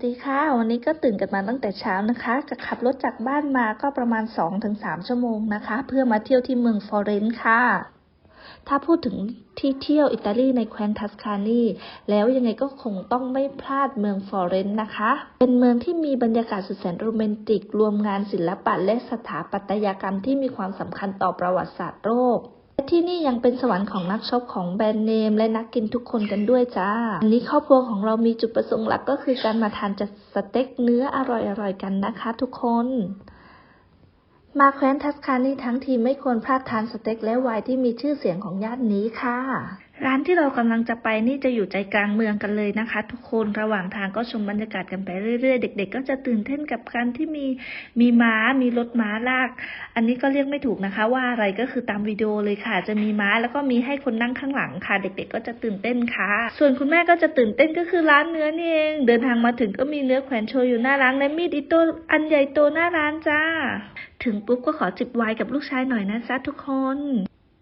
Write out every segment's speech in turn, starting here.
สวัสดีค่ะ วันนี้ก็ตื่นกันมาตั้งแต่เช้านะคะจะขับรถจากบ้านมาก็ประมาณ 2-3 ชั่วโมงนะคะ เพื่อมาเที่ยวที่เมืองฟลอเรนซ์ค่ะ ถ้าพูดถึงที่เที่ยวอิตาลีในแคว้นทัสคานีแล้วยังไงก็คงต้องไม่พลาดเมืองฟลอเรนซ์นะคะ เป็นเมืองที่มีบรรยากาศสุดแสนโรแมนติก รวมงานศิลปะและสถาปัตยกรรมที่มีความสำคัญต่อประวัติศาสตร์โลก ที่นี่ยังเป็นสวรรค์ของนักช็อปของแบรนด์เนม และนักกินทุกคนกันด้วยจ้า อันนี้ครอบครัวของเรามีจุดประสงค์หลักก็คือการมาทานจัดสเต็กเนื้ออร่อยๆกันนะคะทุกคน มาแคว้นทัสคานีทั้งทีไม่ควรพลาดทานสเต็กและไวน์ที่มีชื่อเสียงของย่านนี้ค่ะ ร้านที่เรากำลังจะไปนี่จะอยู่ใจกลางเมืองกันเลยนะคะ ทุกคนระหว่างทางก็ชมบรรยากาศกันไปเรื่อยๆ เด็ก ๆ ก็จะตื่นเต้นกับการที่มีมีม้า มีรถม้าลาก อันนี้ก็เรียกไม่ถูกนะคะ ว่าอะไรก็คือตามวิดีโอเลยค่ะ จะมีม้าแล้วก็มีให้คนนั่งข้างหลังค่ะ เด็ก ๆ ก็จะตื่นเต้นค่ะ ส่วนคุณแม่ก็จะตื่นเต้นก็คือร้านเนื้อนี่เองเดินทางมาถึงก็มีเนื้อแขวนโชว์อยู่หน้าร้านและมีดอิโต้อันใหญ่โตหน้าร้านจ้า ถึงปุ๊บก็ขอจิบไวน์กับลูกชายหน่อยนะจ๊ะทุกคน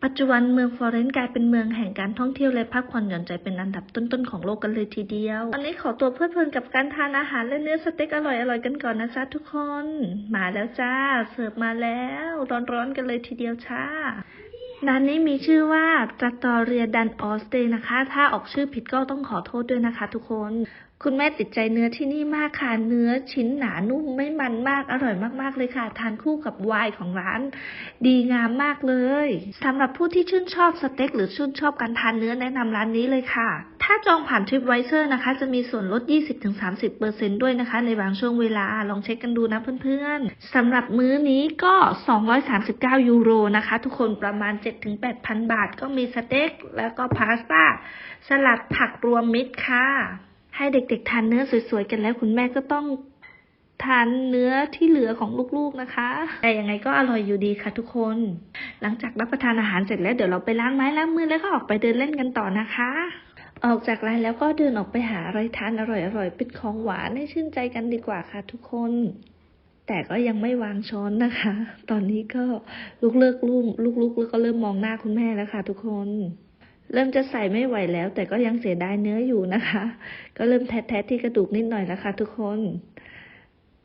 ปัจจุบันเมืองฟลอเรนซ์กลายเป็นเมืองแห่งการท่องเที่ยวและพักผ่อนหย่อนใจเป็นอันดับต้นๆของโลกกันเลยทีเดียว ตอนนี้ขอตัวเพลิดเพลินกับการทานอาหารและเนื้อสเต็กอร่อยๆกันก่อนนะจ๊ะทุกคน มาแล้วจ้า เสิร์ฟมาแล้ว ร้อนๆกันเลยทีเดียวช้า ร้านนี้มีชื่อว่าจัตอเรียดันออสเตนะคะ ถ้าออกชื่อผิดก็ต้องขอโทษด้วยนะคะ ทุกคน คุณแม่ติดใจเนื้อที่นี่มากค่ะ เนื้อชิ้นหนานุ่มไม่มันมาก อร่อยมากๆเลยค่ะ ทานคู่กับไวน์ของร้าน ดีงามมากเลยสำหรับผู้ที่ชื่นชอบสเต็กหรือชื่นชอบการทานเนื้อแนะนำร้านนี้เลยค่ะ ถ้าจองผ่านทริปไวเซอร์นะคะ จะมีส่วนลด 20-30%ด้วยนะคะ ในบางช่วงเวลาลองเช็คกันดูนะเพื่อนๆสำหรับมื้อนี้ก็ 239 ยูโรนะคะ ทุกคนประมาณ 7-8,000 บาท ก็มีสเต็กแล้วก็พาสต้า สลัดผักรวมมิตรค่ะ ให้เด็กๆทานเนื้อสวยๆกันแล้วคุณแม่ก็ต้องทานเนื้อที่เหลือของลูกๆนะคะ แต่ยังไงก็อร่อยอยู่ดีค่ะทุกคน หลังจากรับประทานอาหารเสร็จแล้วเดี๋ยวเราไปล้างไม้ล้างมือแล้วก็ออกไปเดินเล่นกันต่อนะคะ ออกจากร้านแล้วก็เดินออกไปหาอะไรทานอร่อยๆเป็นของหวานให้ชื่นใจกันดีกว่าค่ะทุกคน แต่ก็ยังไม่วางช้อนนะคะ ตอนนี้ก็ลุกเลิกลุ่มลุกๆแล้วก็เริ่มมองหน้าคุณแม่แล้วค่ะ ทุกคน เริ่มจะใส่ไม่ไหวแล้ว แต่ก็ยังเสียดายเนื้ออยู่นะคะ ก็เริ่มแทะๆที่กระดูกนิดหน่อยแล้วค่ะ ทุกคน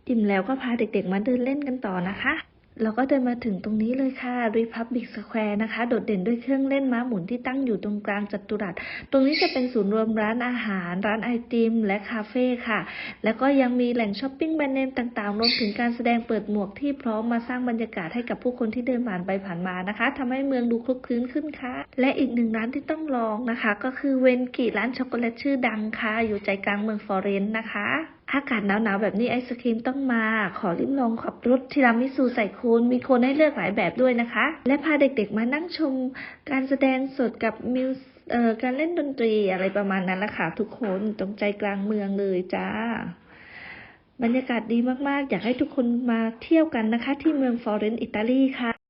อิ่มแล้วก็พาเด็กๆมาเดินเล่นกันต่อนะคะ เราก็เดินมาถึงตรงนี้เลยค่ะ Republic Square นะคะ โดดเด่นด้วยเครื่องเล่นม้าหมุนที่ตั้งอยู่ตรงกลางจัตุรัส ตรงนี้จะเป็นศูนย์รวมร้านอาหาร ร้านไอติม และคาเฟ่ค่ะ แล้วก็ยังมีแหล่งช้อปปิ้งแบรนด์เนมต่างๆ รวมถึงการแสดงเปิดหมวกที่พร้อมมาสร้างบรรยากาศให้กับผู้คนที่เดินผ่านไปผ่านมานะคะทำให้เมืองดูคลุกคลื้นขึ้นค่ะ และอีกหนึ่งร้านที่ต้องลองนะคะ ก็คือเวนกิร้านช็อกโกแลตชื่อดังค่ะ อยู่ใจกลางเมืองฟอเรนซ์นะคะ อากาศหนาวๆแบบนี้ไอศครีมต้องมา ขอริมลองขับรถทีรามิสุใส่โคนมีคนให้เลือกหลายแบบด้วยนะคะ และพาเด็กๆมานั่งชมการแสดงสดกับมิวสเอ่อการเล่นดนตรีอะไรประมาณนั้นละค่ะทุกคนตรงใจกลางเมืองเลยจ้า บรรยากาศดีมากๆ อยากให้ทุกคนมาเที่ยวกันนะคะ ที่เมืองฟลอเรนซ์อิตาลีค่ะ